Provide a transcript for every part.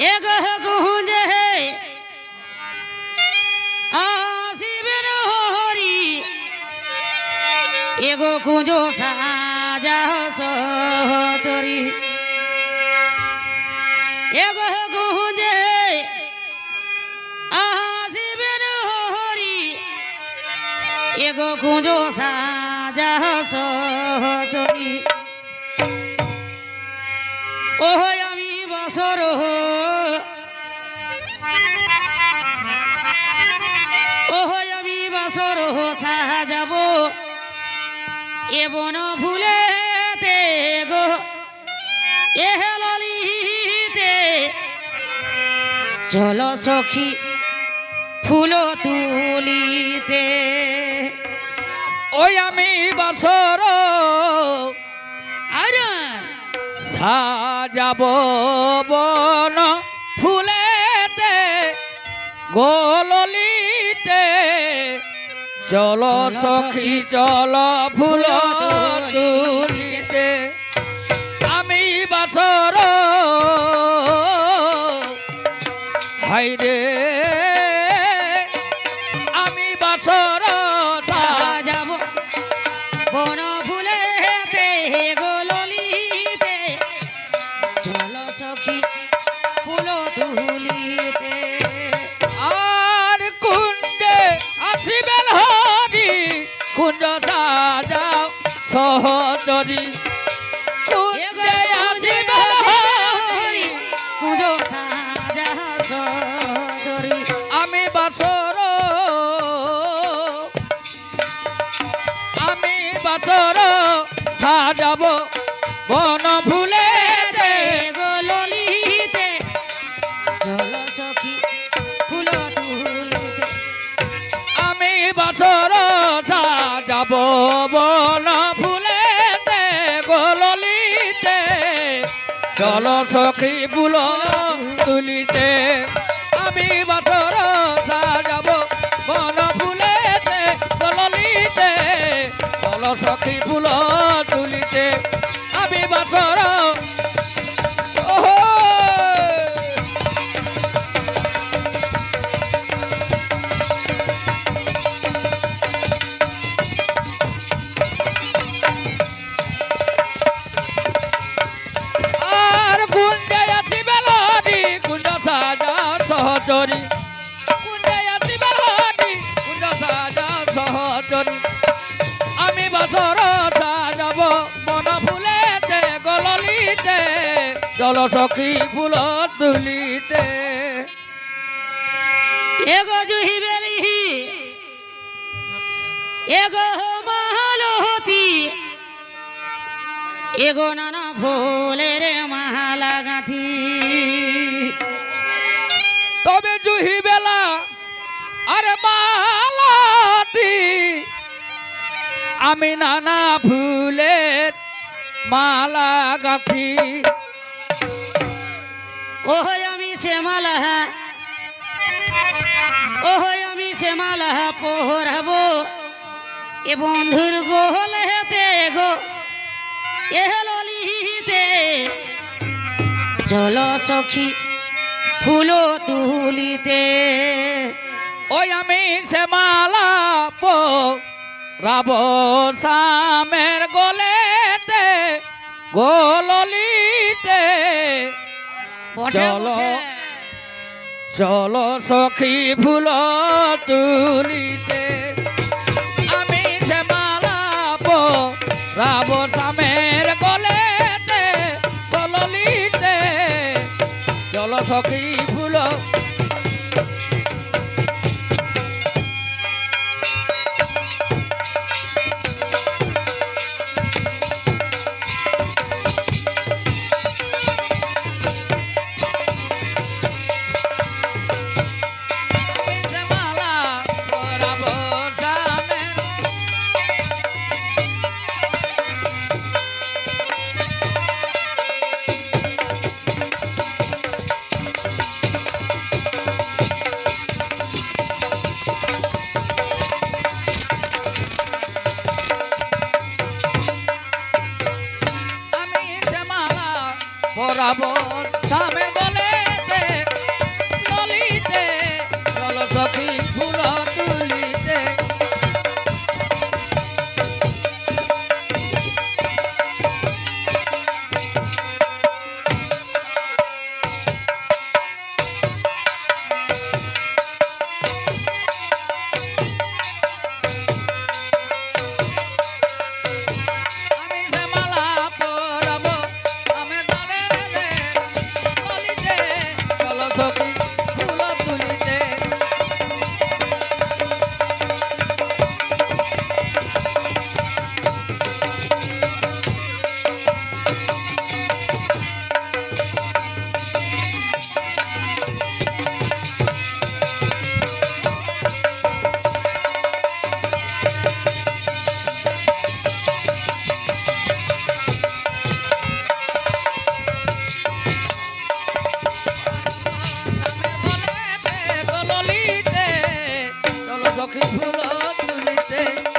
এগো গুঞ্জে আসিবেন হরি এগো কুঞ্জো সাজা সচরি এগো গুঞ্জে আসিবেন হরি এগো কুঞ্জো সাজা সচরি ওহ বসর ওহ আমি বসর সাজাব এ বন ফুলেতে গো। এ ললিতে চল সখী ফুল তুলিতে। ওই আমি বছর আর। সাজাব বন ফুলেতে গোললিতে। চল সখী চল ফুল তুলিতে। আমি বাসর হাইরে সজরি আমি বাসর আমি বাসর সাজাব চল সখী ফুল তুলিতে। আমি বছর যাব বন ফুলেতে গোললিতে চল সখী ফুল তুলিতে। আমি বাসর বছর সাজাব মন ফুলেতে গললিতে জল সখী ফুল তুলিতে। এগো জুহি বেলিহি এগো মহালহতি, এগো নানা ফুলের আমি নানা ফুলের মালা গাথি। ওহ আমি সে মালা ওহ আমি সে মালা পোহরাবো। এ বন্ধুর গোল হেতে গো এ ললিতে চলো সখী ফুলো তুলিতে। ওই আমি সে মালা রাব সামের গলেতে গোললিতে। চলো। চলো সখী ফুল তুলিতে। আমি সে মালা পো রাব সামের গলেতে চললিতে চলো সখী day.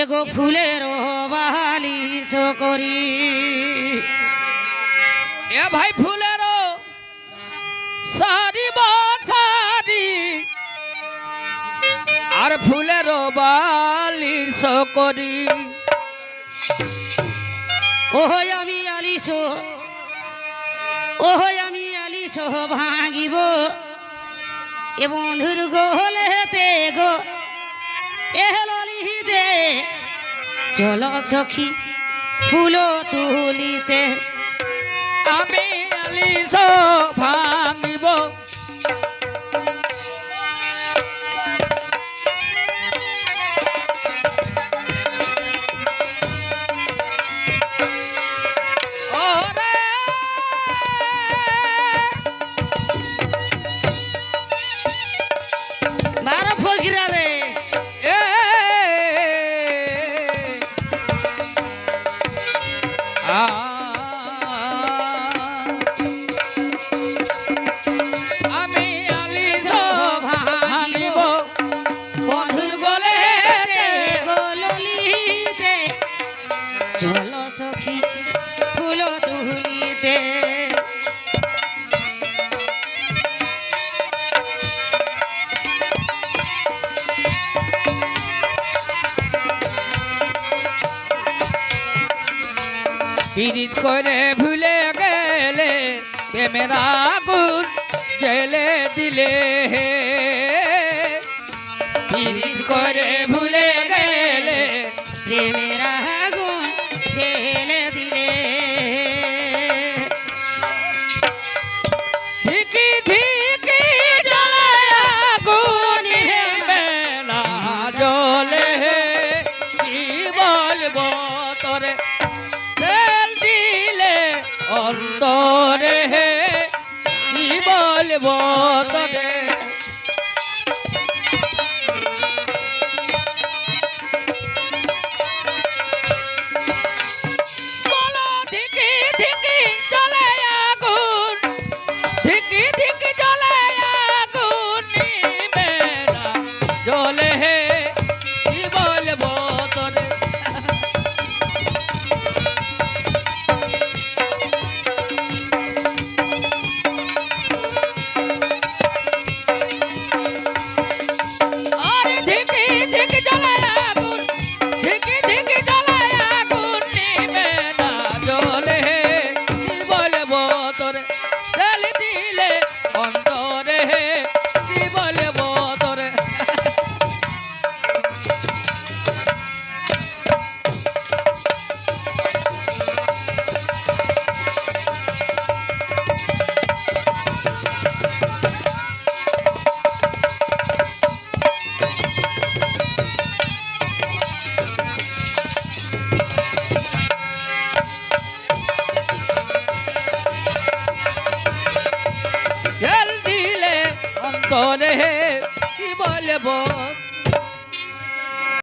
এগো ফুলের বালিশ করি এ ভাই ফুলেরও সারি সারি। আর ফুলেরও বালিশ করি ওহ আমি আলিশ ওহ আমি আলিশ ভাঙিব। এ বন্ধুর গোলেতে গো এ চল সখী ফুল তুলিতে। আমি আলিস ভাঙিব। ওরে! বারো ফকিরা পিরিত করে ভুলে গেলে প্রেমের আগুন জেলে দিলে। পিরিত করে ভুলে গেলে প্রেমের